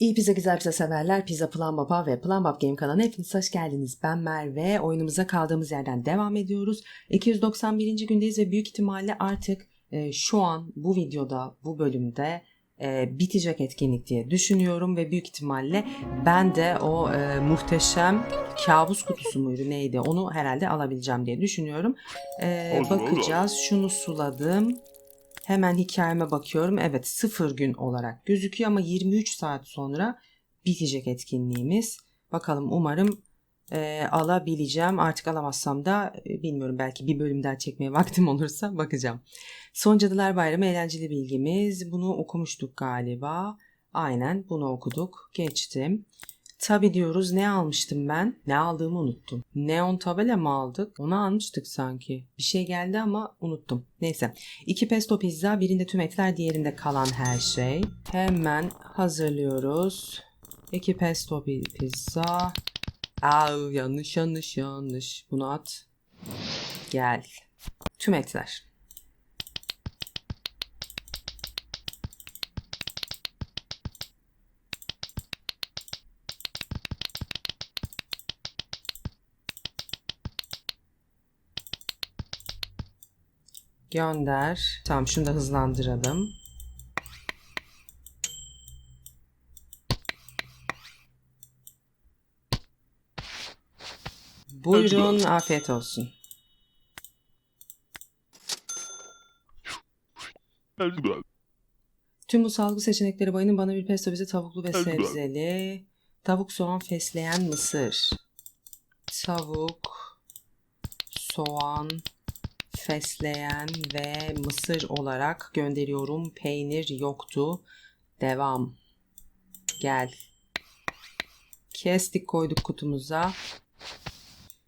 İyi pizza güzel pizza severler. Pizza Plan Baba ve Plan Bab Game kanalına hepiniz hoş geldiniz. Ben Merve. Oyunumuza kaldığımız yerden devam ediyoruz. 291. gündeyiz ve büyük ihtimalle artık e, şu an bu videoda, bu bölümde e, bitecek etkinlik diye düşünüyorum ve büyük ihtimalle ben de o e, muhteşem kabus kutusu muydu neydi onu herhalde alabileceğim diye düşünüyorum. E, bakacağız. Şunu suladım. Hemen hikayeme bakıyorum. Evet sıfır gün olarak gözüküyor ama 23 saat sonra bitecek etkinliğimiz. Bakalım umarım e, alabileceğim. Artık alamazsam da e, bilmiyorum belki bir bölüm daha çekmeye vaktim olursa bakacağım. Son Cadılar Bayramı eğlenceli bilgimiz. Bunu okumuştuk galiba. Aynen bunu okuduk. Geçtim. Tabi diyoruz ne almıştım ben? Ne aldığımı unuttum. Neon tabela mı aldık? Onu almıştık sanki. Bir şey geldi ama unuttum. Neyse. İki pesto pizza, birinde tüm etler, diğerinde kalan her şey. Hemen hazırlıyoruz. İki pesto pizza. Aa, yanlış yanlış yanlış. Bunu at. Gel. Tüm etler. Gönder. Tamam şunu da hızlandıralım. Buyurun afiyet olsun. Tüm bu salgı seçenekleri bayının bana bir pesto bize tavuklu ve sebzeli. Tavuk, soğan, fesleğen, mısır. Tavuk, soğan, fesleğen ve mısır olarak gönderiyorum. Peynir yoktu. Devam. Gel. Kestik koyduk kutumuza.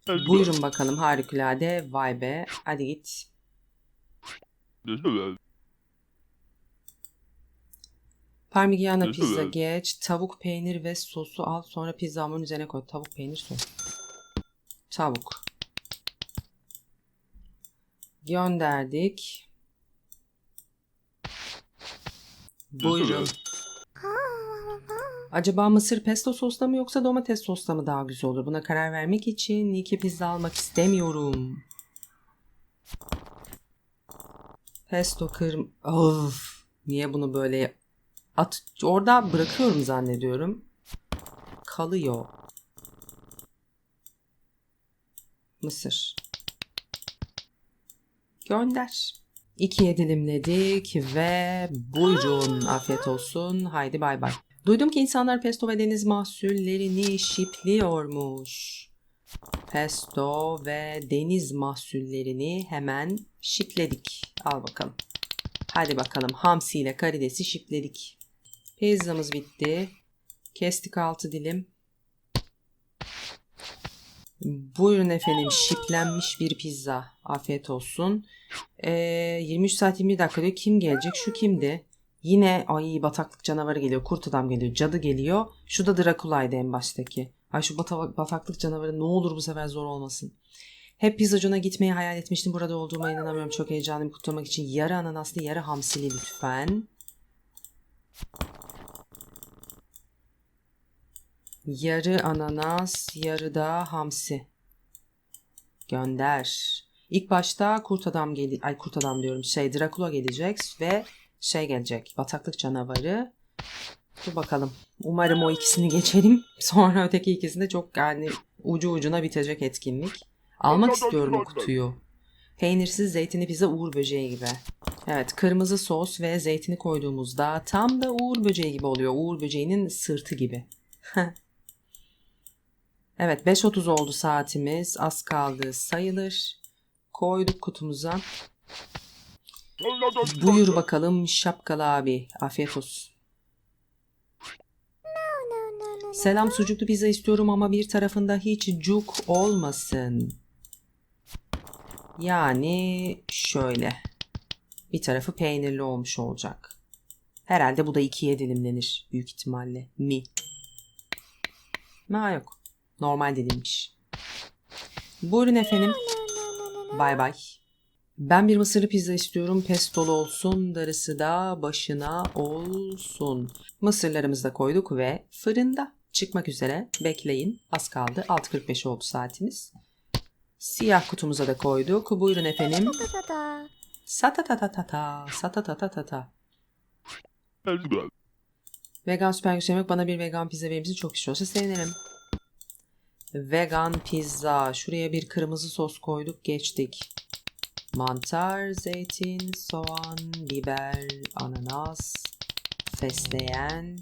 Buyurun bakalım harikulade. Vay be. Hadi git. Parmigiana pizza geç. Tavuk, peynir ve sosu al. Sonra pizza hamurun üzerine koy. Tavuk, peynir, sos. Tavuk. Gönderdik. Buyurun. Acaba mısır pesto sosla mı yoksa domates sosla mı daha güzel olur? Buna karar vermek için iki pizza almak istemiyorum. Pesto kırm... Of. Niye bunu böyle at orada bırakıyorum zannediyorum. Kalıyor. Mısır. Gönder. İkiye dilimledik ve buyurun afiyet olsun. Haydi bay bay. Duydum ki insanlar pesto ve deniz mahsullerini şipliyormuş. Pesto ve deniz mahsullerini hemen şipledik. Al bakalım. Hadi bakalım hamsi ile karidesi şipledik. Pizzamız bitti. Kestik altı dilim. Buyurun efendim şiplenmiş bir pizza. Afiyet olsun. Ee, 23 saat 20 dakika diyor. Kim gelecek? Şu kimdi? Yine ay bataklık canavarı geliyor. Kurt adam geliyor. Cadı geliyor. Şu da Drakula'ydı en baştaki. Ay şu bata- bataklık canavarı ne olur bu sefer zor olmasın. Hep pizzacına gitmeyi hayal etmiştim. Burada olduğuma inanamıyorum. Çok heyecanlıyım kutlamak için. Yarı ananaslı yarı hamsili lütfen. Yarı ananas, yarı da hamsi. Gönder. İlk başta kurt adam geli ay kurt adam diyorum şey Drakula gelecek ve şey gelecek bataklık canavarı. Dur bakalım. Umarım o ikisini geçelim. Sonra öteki ikisinde çok yani ucu ucuna bitecek etkinlik. Almak istiyorum o kutuyu. Peynirsiz zeytinli pizza uğur böceği gibi. Evet kırmızı sos ve zeytini koyduğumuzda tam da uğur böceği gibi oluyor. Uğur böceğinin sırtı gibi. evet 5.30 oldu saatimiz. Az kaldı sayılır. Koyduk kutumuza. Buyur bakalım şapkalı abi. Afiyet olsun. Selam sucuklu pizza istiyorum ama bir tarafında hiç cuk olmasın. Yani şöyle. Bir tarafı peynirli olmuş olacak. Herhalde bu da ikiye dilimlenir büyük ihtimalle. Mi? Ma yok. Normal dilimmiş. Buyurun efendim. Bay bay. Ben bir mısırlı pizza istiyorum. Pestolu olsun, darısı da başına olsun. Mısırlarımızı da koyduk ve fırında çıkmak üzere. Bekleyin. Az kaldı. 6.45 oldu saatimiz. Siyah kutumuza da koyduk. Buyurun efendim. Tata. Satatatata, satatatata. Vegan süper güç yemek bana bir vegan pizza verir misin? Çok istiyorsa sevinirim. Vegan pizza. Şuraya bir kırmızı sos koyduk geçtik. Mantar, zeytin, soğan, biber, ananas, fesleğen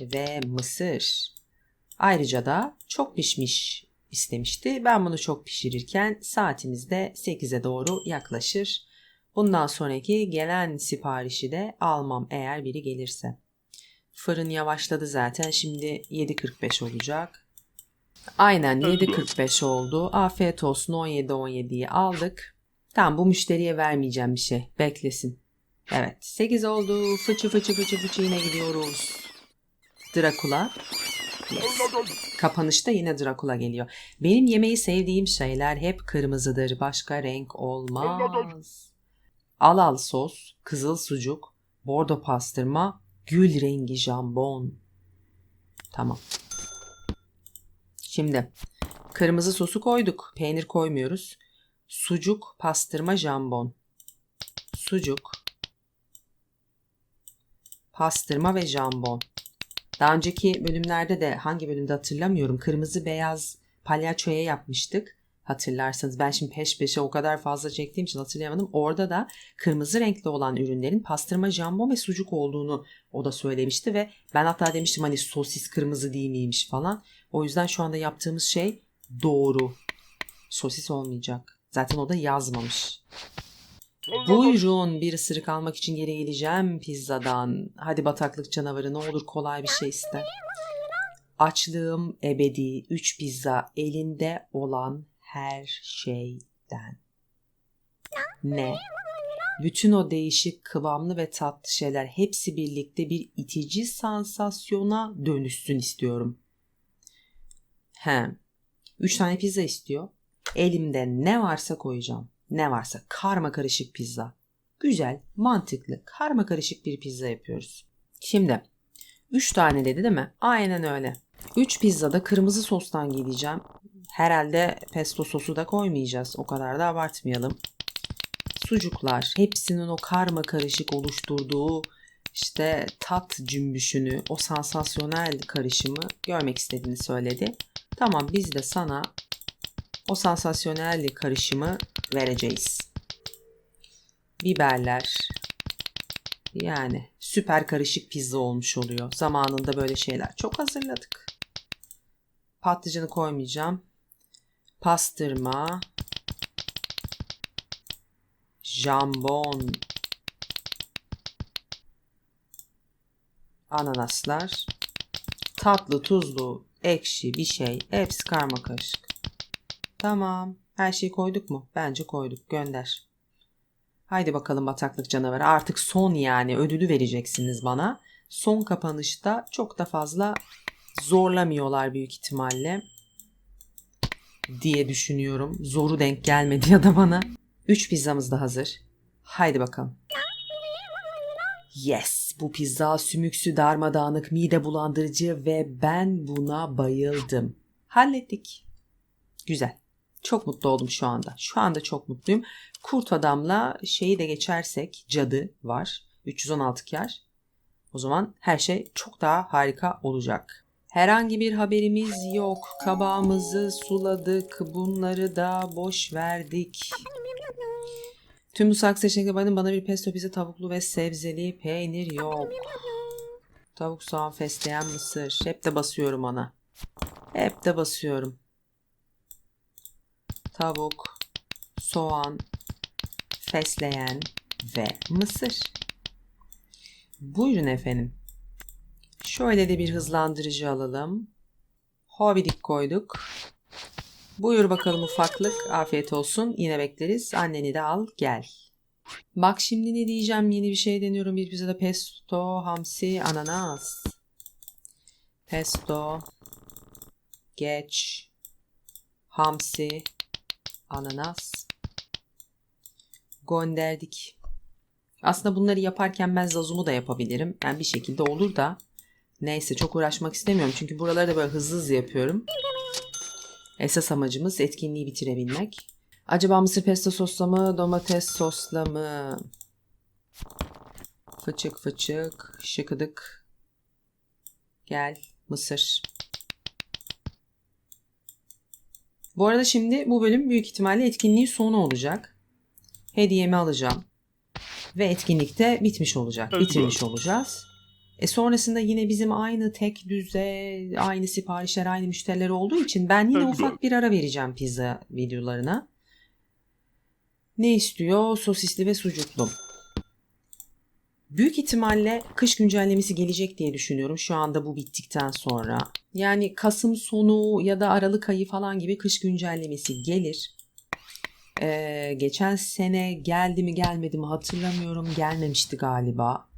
ve mısır. Ayrıca da çok pişmiş istemişti. Ben bunu çok pişirirken saatimiz de 8'e doğru yaklaşır. Bundan sonraki gelen siparişi de almam eğer biri gelirse. Fırın yavaşladı zaten. Şimdi 7.45 olacak. Aynen 7.45 oldu. Afiyet olsun 17-17'yi aldık. Tamam bu müşteriye vermeyeceğim bir şey. Beklesin. Evet 8 oldu. Fıçı fıçı fıçı fıçı yine gidiyoruz. Drakula. Yes. Kapanışta yine Drakula geliyor. Benim yemeği sevdiğim şeyler hep kırmızıdır. Başka renk olmaz. Al al sos, kızıl sucuk, bordo pastırma, gül rengi jambon. Tamam. Şimdi kırmızı sosu koyduk. Peynir koymuyoruz. Sucuk, pastırma, jambon. Sucuk, pastırma ve jambon. Daha önceki bölümlerde de hangi bölümde hatırlamıyorum. Kırmızı beyaz palyaçoya yapmıştık. Hatırlarsanız ben şimdi peş peşe o kadar fazla çektiğim için hatırlayamadım. Orada da kırmızı renkli olan ürünlerin pastırma, jambon ve sucuk olduğunu o da söylemişti ve ben hatta demiştim hani sosis kırmızı değil miymiş falan. O yüzden şu anda yaptığımız şey doğru. Sosis olmayacak. Zaten o da yazmamış. Buyurun bir ısırık almak için geri geleceğim pizzadan. Hadi bataklık canavarı ne olur kolay bir şey iste. Açlığım ebedi. Üç pizza elinde olan her şeyden. Ne? Bütün o değişik kıvamlı ve tatlı şeyler hepsi birlikte bir itici sansasyona dönüşsün istiyorum. He. Üç tane pizza istiyor. Elimde ne varsa koyacağım. Ne varsa karma karışık pizza. Güzel, mantıklı, karma karışık bir pizza yapıyoruz. Şimdi 3 tane dedi değil mi? Aynen öyle. 3 pizzada kırmızı sostan gideceğim. Herhalde pesto sosu da koymayacağız. O kadar da abartmayalım. Sucuklar hepsinin o karma karışık oluşturduğu işte tat cümbüşünü, o sansasyonel karışımı görmek istediğini söyledi. Tamam biz de sana o sansasyonel karışımı vereceğiz. Biberler. Yani süper karışık pizza olmuş oluyor. Zamanında böyle şeyler çok hazırladık. Patlıcanı koymayacağım. Pastırma. Jambon. Ananaslar. Tatlı, tuzlu, ekşi bir şey. Hepsi karma karışık. Tamam. Her şeyi koyduk mu? Bence koyduk. Gönder. Haydi bakalım bataklık canavarı. Artık son yani ödülü vereceksiniz bana. Son kapanışta çok da fazla zorlamıyorlar büyük ihtimalle diye düşünüyorum. Zoru denk gelmedi ya da bana. 3 pizzamız da hazır. Haydi bakalım. Yes, bu pizza sümüksü darmadağınık, mide bulandırıcı ve ben buna bayıldım. Hallettik. Güzel. Çok mutlu oldum şu anda. Şu anda çok mutluyum. Kurt adamla şeyi de geçersek cadı var. 316 kar. O zaman her şey çok daha harika olacak. Herhangi bir haberimiz yok. Kabağımızı suladık. Bunları da boş verdik. Tüm bu saksı seçenekli bana bir pesto pizza tavuklu ve sebzeli peynir yok. Tavuk soğan fesleğen mısır. Hep de basıyorum ona. Hep de basıyorum. Tavuk, soğan, fesleğen ve mısır. Buyurun efendim. Şöyle de bir hızlandırıcı alalım. Hobidik koyduk. Buyur bakalım ufaklık. Afiyet olsun. Yine bekleriz. Anneni de al gel. Bak şimdi ne diyeceğim. Yeni bir şey deniyorum. Bir pizzada pesto, hamsi, ananas. Pesto. Geç. Hamsi. Ananas. Gönderdik. Aslında bunları yaparken ben Zazum'u da yapabilirim. Yani bir şekilde olur da. Neyse çok uğraşmak istemiyorum. Çünkü buraları da böyle hızlı hızlı yapıyorum. Esas amacımız etkinliği bitirebilmek. Acaba mısır pesto sosla mı, domates sosla mı? Fıçık fıçık, şıkıdık. Gel, mısır. Bu arada şimdi bu bölüm büyük ihtimalle etkinliğin sonu olacak. Hediyemi alacağım. Ve etkinlikte bitmiş olacak. Bitirmiş olacağız. E sonrasında yine bizim aynı tek düze, aynı siparişler, aynı müşteriler olduğu için ben yine Evet. ufak bir ara vereceğim pizza videolarına. Ne istiyor? Sosisli ve sucuklu. Büyük ihtimalle kış güncellemesi gelecek diye düşünüyorum şu anda bu bittikten sonra. Yani Kasım sonu ya da Aralık ayı falan gibi kış güncellemesi gelir. Ee, geçen sene geldi mi gelmedi mi hatırlamıyorum. Gelmemişti galiba.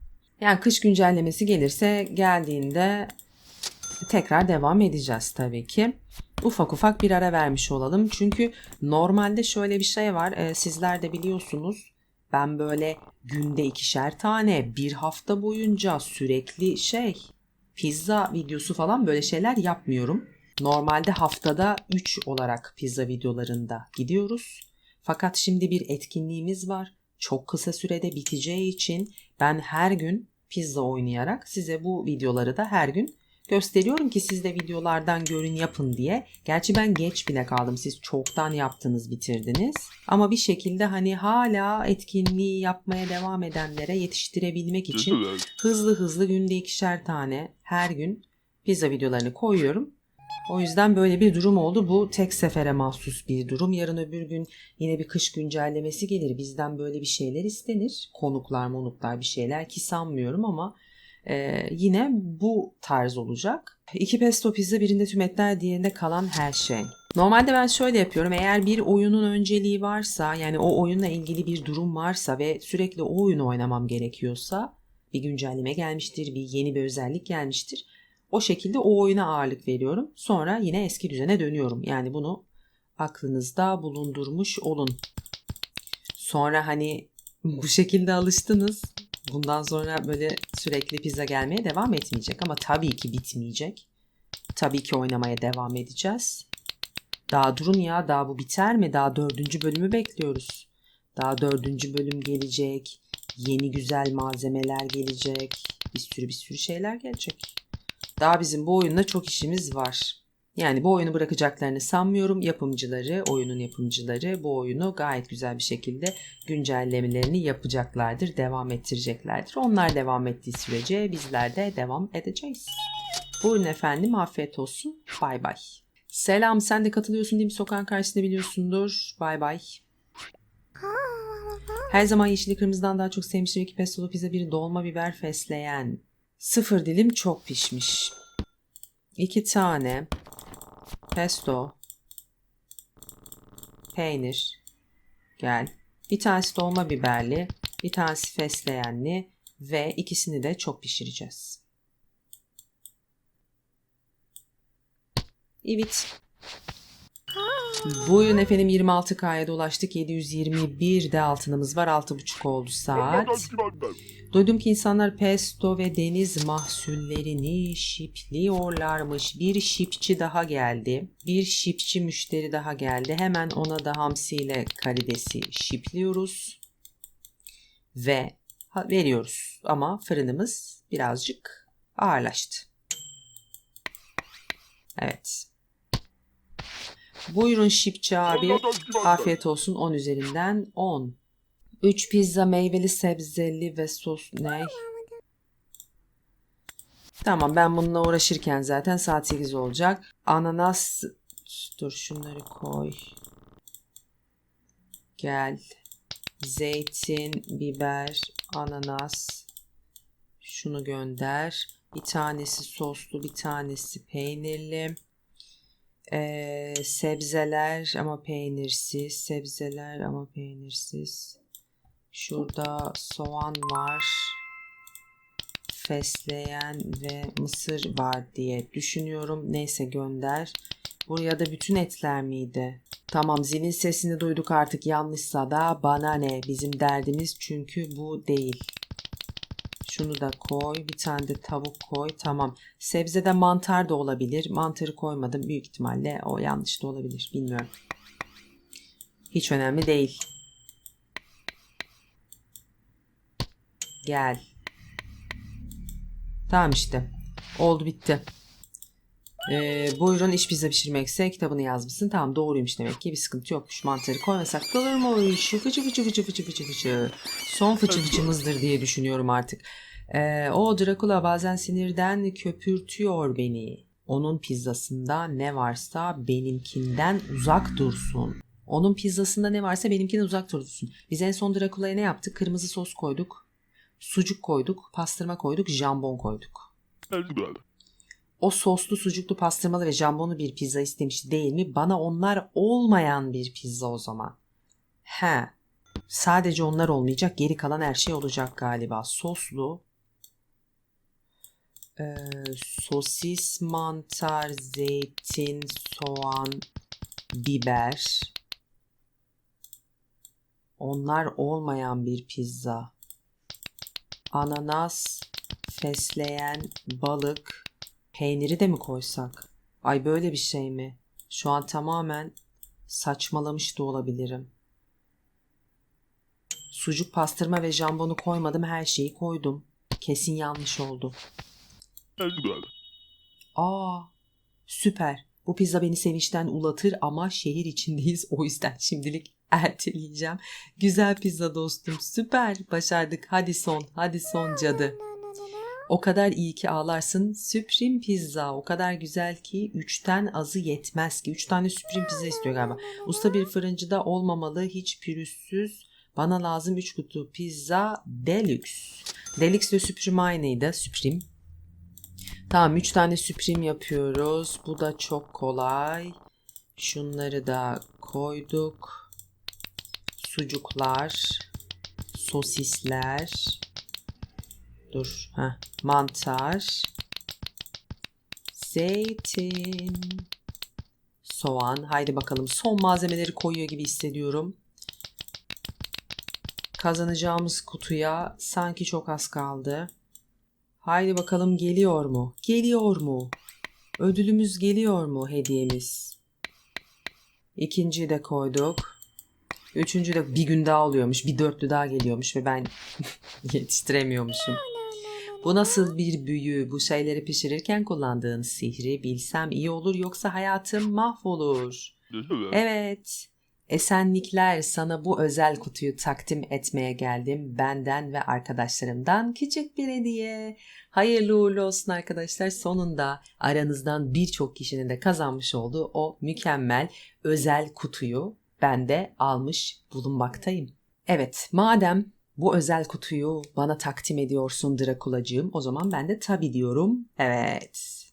Yani kış güncellemesi gelirse geldiğinde tekrar devam edeceğiz tabii ki. Ufak ufak bir ara vermiş olalım. Çünkü normalde şöyle bir şey var. Ee, sizler de biliyorsunuz. Ben böyle günde ikişer tane bir hafta boyunca sürekli şey pizza videosu falan böyle şeyler yapmıyorum. Normalde haftada 3 olarak pizza videolarında gidiyoruz. Fakat şimdi bir etkinliğimiz var. Çok kısa sürede biteceği için ben her gün pizza oynayarak size bu videoları da her gün gösteriyorum ki siz de videolardan görün yapın diye. Gerçi ben geç bile kaldım. Siz çoktan yaptınız, bitirdiniz. Ama bir şekilde hani hala etkinliği yapmaya devam edenlere yetiştirebilmek için hızlı hızlı günde ikişer tane her gün pizza videolarını koyuyorum. O yüzden böyle bir durum oldu. Bu tek sefere mahsus bir durum. Yarın öbür gün yine bir kış güncellemesi gelir. Bizden böyle bir şeyler istenir. Konuklar monuklar bir şeyler ki sanmıyorum ama e, yine bu tarz olacak. İki pesto pizza birinde tüm etler diğerinde kalan her şey. Normalde ben şöyle yapıyorum. Eğer bir oyunun önceliği varsa yani o oyunla ilgili bir durum varsa ve sürekli o oyunu oynamam gerekiyorsa bir güncelleme gelmiştir, bir yeni bir özellik gelmiştir. O şekilde o oyuna ağırlık veriyorum. Sonra yine eski düzene dönüyorum. Yani bunu aklınızda bulundurmuş olun. Sonra hani bu şekilde alıştınız. Bundan sonra böyle sürekli pizza gelmeye devam etmeyecek ama tabii ki bitmeyecek. Tabii ki oynamaya devam edeceğiz. Daha durun ya daha bu biter mi? Daha dördüncü bölümü bekliyoruz. Daha dördüncü bölüm gelecek. Yeni güzel malzemeler gelecek. Bir sürü bir sürü şeyler gelecek. Daha bizim bu oyunla çok işimiz var. Yani bu oyunu bırakacaklarını sanmıyorum. Yapımcıları, oyunun yapımcıları bu oyunu gayet güzel bir şekilde güncellemelerini yapacaklardır, devam ettireceklerdir. Onlar devam ettiği sürece bizler de devam edeceğiz. Buyurun efendim, afiyet olsun. Bay bay. Selam, sen de katılıyorsun değil mi? Sokağın karşısında biliyorsundur. Bay bay. Her zaman yeşili kırmızıdan daha çok sevmiştir. İki pestolu pizza, bir dolma biber fesleğen. Sıfır dilim çok pişmiş. İki tane pesto, peynir, gel. Bir tanesi dolma biberli, bir tanesi fesleğenli ve ikisini de çok pişireceğiz. Evet. Bugün efendim 26K'ya dolaştık. 721 de altınımız var. 6.5 oldu saat. Duydum ki insanlar pesto ve deniz mahsullerini şipliyorlarmış. Bir şipçi daha geldi. Bir şipçi müşteri daha geldi. Hemen ona da hamsiyle karidesi şipliyoruz. Ve veriyoruz. Ama fırınımız birazcık ağırlaştı. Evet. Buyurun şipçi abi. Afiyet olsun 10 üzerinden 10. 3 pizza meyveli sebzeli ve sos ne? Tamam ben bununla uğraşırken zaten saat 8 olacak. Ananas dur şunları koy. Gel. Zeytin, biber, ananas. Şunu gönder. Bir tanesi soslu, bir tanesi peynirli. Ee, sebzeler ama peynirsiz. Sebzeler ama peynirsiz. Şurada soğan var. Fesleğen ve mısır var diye düşünüyorum. Neyse gönder. Buraya da bütün etler miydi? Tamam zilin sesini duyduk artık yanlışsa da bana ne bizim derdimiz çünkü bu değil. Şunu da koy bir tane de tavuk koy tamam. Sebzede mantar da olabilir mantarı koymadım büyük ihtimalle o yanlış da olabilir bilmiyorum. Hiç önemli değil. Gel. Tamam işte. Oldu bitti. Ee, buyurun iş pizza pişirmekse kitabını yazmışsın. Tamam doğruymuş demek ki bir sıkıntı yokmuş. Mantarı koymasak da olur mu? Fıçı fıçı fıçı fıçı fıçı fıçı. Son fıçı fıçımızdır diye düşünüyorum artık. Ee, o Dracula bazen sinirden köpürtüyor beni. Onun pizzasında ne varsa benimkinden uzak dursun. Onun pizzasında ne varsa benimkinden uzak dursun. Biz en son Dracula'ya ne yaptık? Kırmızı sos koyduk. Sucuk koyduk. Pastırma koyduk. Jambon koyduk. O soslu, sucuklu, pastırmalı ve jambonlu bir pizza istemiş değil mi? Bana onlar olmayan bir pizza o zaman. He. Sadece onlar olmayacak. Geri kalan her şey olacak galiba. Soslu. Ee, sosis, mantar, zeytin, soğan, biber. Onlar olmayan bir pizza. Ananas, fesleğen, balık, Peyniri de mi koysak? Ay böyle bir şey mi? Şu an tamamen saçmalamış da olabilirim. Sucuk pastırma ve jambonu koymadım her şeyi koydum. Kesin yanlış oldu. Aa süper. Bu pizza beni sevinçten ulatır ama şehir içindeyiz. O yüzden şimdilik erteleyeceğim. Güzel pizza dostum. Süper. Başardık. Hadi son. Hadi son cadı. O kadar iyi ki ağlarsın. Süprim pizza o kadar güzel ki üçten azı yetmez ki. Üç tane süprim pizza istiyor galiba. Usta bir fırıncıda olmamalı hiç pürüzsüz. Bana lazım üç kutu pizza deluxe. Deluxe ve süprim aynıydı. Süprim. Tamam üç tane süprim yapıyoruz. Bu da çok kolay. Şunları da koyduk. Sucuklar. Sosisler. Dur. Heh. Mantar. Zeytin. Soğan. Haydi bakalım. Son malzemeleri koyuyor gibi hissediyorum. Kazanacağımız kutuya sanki çok az kaldı. Haydi bakalım geliyor mu? Geliyor mu? Ödülümüz geliyor mu hediyemiz? İkinciyi de koyduk. Üçüncü de bir gün daha oluyormuş. Bir dörtlü daha geliyormuş ve ben yetiştiremiyormuşum. Bu nasıl bir büyü? Bu şeyleri pişirirken kullandığın sihri bilsem iyi olur yoksa hayatım mahvolur. Evet. Esenlikler sana bu özel kutuyu takdim etmeye geldim. Benden ve arkadaşlarımdan küçük bir hediye. Hayırlı uğurlu olsun arkadaşlar. Sonunda aranızdan birçok kişinin de kazanmış olduğu o mükemmel özel kutuyu ben de almış bulunmaktayım. Evet, madem bu özel kutuyu bana takdim ediyorsun Drakulacığım. O zaman ben de tabi diyorum. Evet.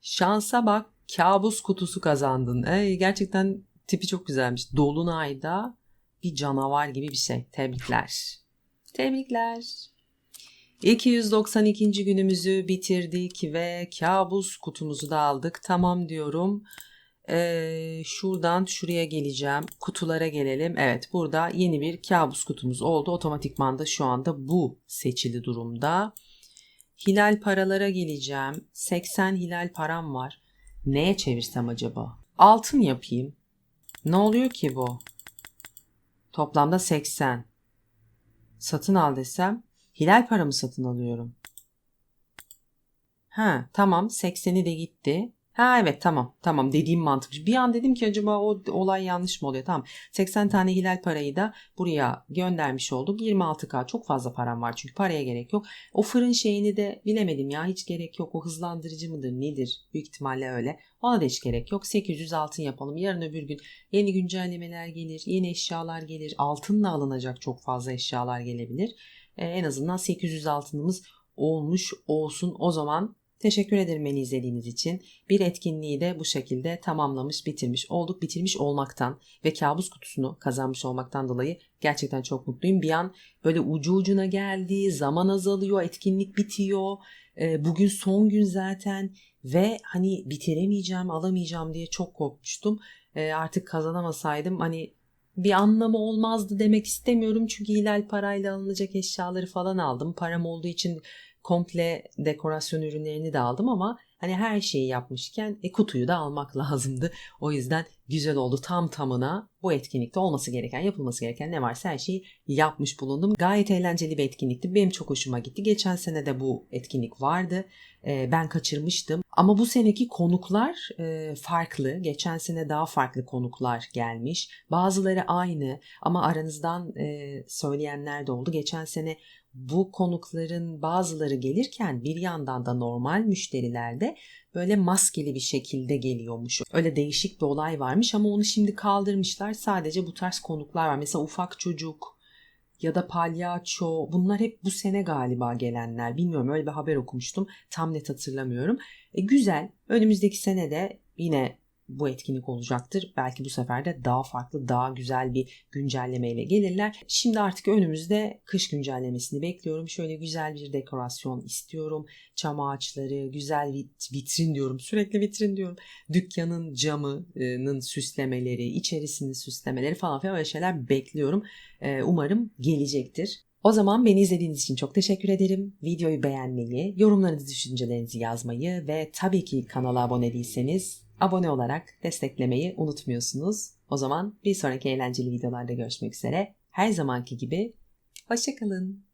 Şansa bak kabus kutusu kazandın. Ey, gerçekten tipi çok güzelmiş. Dolunayda bir canavar gibi bir şey. Tebrikler. Tebrikler. 292. günümüzü bitirdik ve kabus kutumuzu da aldık. Tamam diyorum. Ee, şuradan şuraya geleceğim. Kutulara gelelim. Evet burada yeni bir kabus kutumuz oldu. Otomatikman da şu anda bu seçili durumda. Hilal paralara geleceğim. 80 hilal param var. Neye çevirsem acaba? Altın yapayım. Ne oluyor ki bu? Toplamda 80. Satın al desem hilal paramı satın alıyorum. Ha tamam 80'i de gitti. Ha evet tamam tamam dediğim mantıklı. Bir an dedim ki acaba o olay yanlış mı oluyor? Tamam 80 tane hilal parayı da buraya göndermiş olduk. 26k çok fazla param var çünkü paraya gerek yok. O fırın şeyini de bilemedim ya hiç gerek yok. O hızlandırıcı mıdır nedir? Büyük ihtimalle öyle. Ona da hiç gerek yok. 800 altın yapalım. Yarın öbür gün yeni güncellemeler gelir. Yeni eşyalar gelir. Altınla alınacak çok fazla eşyalar gelebilir. Ee, en azından 800 altınımız olmuş olsun. O zaman Teşekkür ederim beni izlediğiniz için. Bir etkinliği de bu şekilde tamamlamış, bitirmiş olduk. Bitirmiş olmaktan ve kabus kutusunu kazanmış olmaktan dolayı gerçekten çok mutluyum. Bir an böyle ucu ucuna geldi, zaman azalıyor, etkinlik bitiyor. Ee, bugün son gün zaten ve hani bitiremeyeceğim, alamayacağım diye çok korkmuştum. e, artık kazanamasaydım hani bir anlamı olmazdı demek istemiyorum. Çünkü hilal parayla alınacak eşyaları falan aldım. Param olduğu için komple dekorasyon ürünlerini de aldım ama hani her şeyi yapmışken e, kutuyu da almak lazımdı. O yüzden güzel oldu tam tamına bu etkinlikte olması gereken yapılması gereken ne varsa her şeyi yapmış bulundum. Gayet eğlenceli bir etkinlikti. Benim çok hoşuma gitti. Geçen sene de bu etkinlik vardı. Ee, ben kaçırmıştım. Ama bu seneki konuklar e, farklı. Geçen sene daha farklı konuklar gelmiş. Bazıları aynı ama aranızdan e, söyleyenler de oldu. Geçen sene bu konukların bazıları gelirken bir yandan da normal müşteriler de böyle maskeli bir şekilde geliyormuş. Öyle değişik bir olay varmış ama onu şimdi kaldırmışlar. Sadece bu tarz konuklar var. Mesela ufak çocuk ya da palyaço bunlar hep bu sene galiba gelenler. Bilmiyorum öyle bir haber okumuştum. Tam net hatırlamıyorum. E, güzel. Önümüzdeki sene de yine bu etkinlik olacaktır. Belki bu sefer de daha farklı, daha güzel bir güncellemeyle gelirler. Şimdi artık önümüzde kış güncellemesini bekliyorum. Şöyle güzel bir dekorasyon istiyorum. Çam ağaçları, güzel vit- vitrin diyorum. Sürekli vitrin diyorum. Dükkanın camının süslemeleri, içerisinin süslemeleri falan filan öyle şeyler bekliyorum. Ee, Umarım gelecektir. O zaman beni izlediğiniz için çok teşekkür ederim. Videoyu beğenmeyi, yorumlarınızı, düşüncelerinizi yazmayı ve tabii ki kanala abone değilseniz abone olarak desteklemeyi unutmuyorsunuz. O zaman bir sonraki eğlenceli videolarda görüşmek üzere. Her zamanki gibi hoşçakalın.